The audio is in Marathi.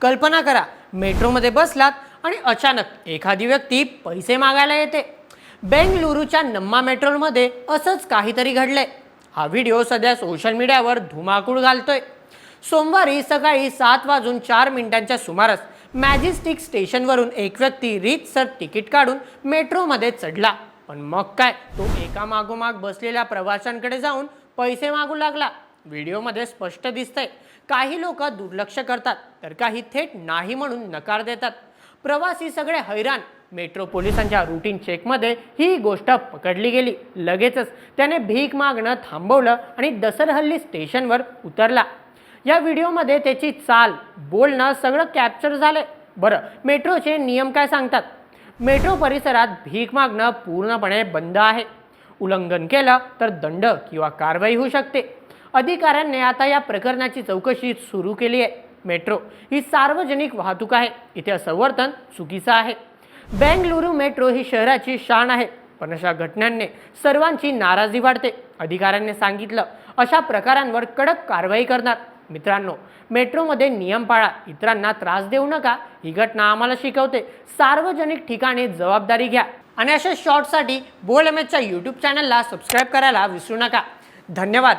कल्पना करा मेट्रोमध्ये बसलात आणि अचानक एखादी व्यक्ती पैसे मागायला येते. बेंगलुरूच्या नम्मा मेट्रोमध्ये असंच काहीतरी घडलंय. हा व्हिडिओ सध्या सोशल मीडियावर धुमाकूळ घालतोय. सोमवारी सकाळी सात वाजून चार मिनिटांच्या सुमारास मॅजेस्टिक स्टेशनवरून एक व्यक्ती रीतसर तिकीट काढून मेट्रोमध्ये चढला. पण मग काय? तो एका मागोमाग बसलेल्या प्रवाशांकडे जाऊन पैसे मागू लागला. व्हिडिओमध्ये स्पष्ट दिसतंय. काही लोक दुर्लक्ष करतात तर काही थेट नाही म्हणून नकार देतात. प्रवासी सगळे हैराण. मेट्रो पोलिसांच्या रुटीन चेकमध्ये ही गोष्ट पकडली गेली. लगेचच त्याने भीक मागणं थांबवलं आणि दसरहल्ली स्टेशनवर उतरला. या व्हिडिओमध्ये त्याची चाल बोलणं सगळं कॅप्चर झालंय. बरं मेट्रोचे नियम काय सांगतात? मेट्रो परिसरात भीक मागणं पूर्णपणे बंद आहे. उल्लंघन केलं तर दंड किंवा कारवाई होऊ शकते. अधिकाऱ्यांनी आता या प्रकरणाची चौकशी सुरू केली आहे. मेट्रो ही सार्वजनिक वाहतूक आहे. इथे असं वर्तन चुकीचं आहे. बेंगलुरू मेट्रो ही शहराची शान आहे. पण अशा घटनांनी सर्वांची नाराजी वाढते. अधिकाऱ्यांनी सांगितलं अशा प्रकारांवर कडक कारवाई करणार. मित्रांनो मेट्रोमध्ये नियम पाळा. इतरांना त्रास देऊ नका. ही घटना आम्हाला शिकवते. सार्वजनिक ठिकाणी जबाबदारी घ्या. आणि अशा शॉर्टसाठी बोल एम एचच्या यूट्यूब चॅनलला सबस्क्राईब करायला विसरू नका. धन्यवाद.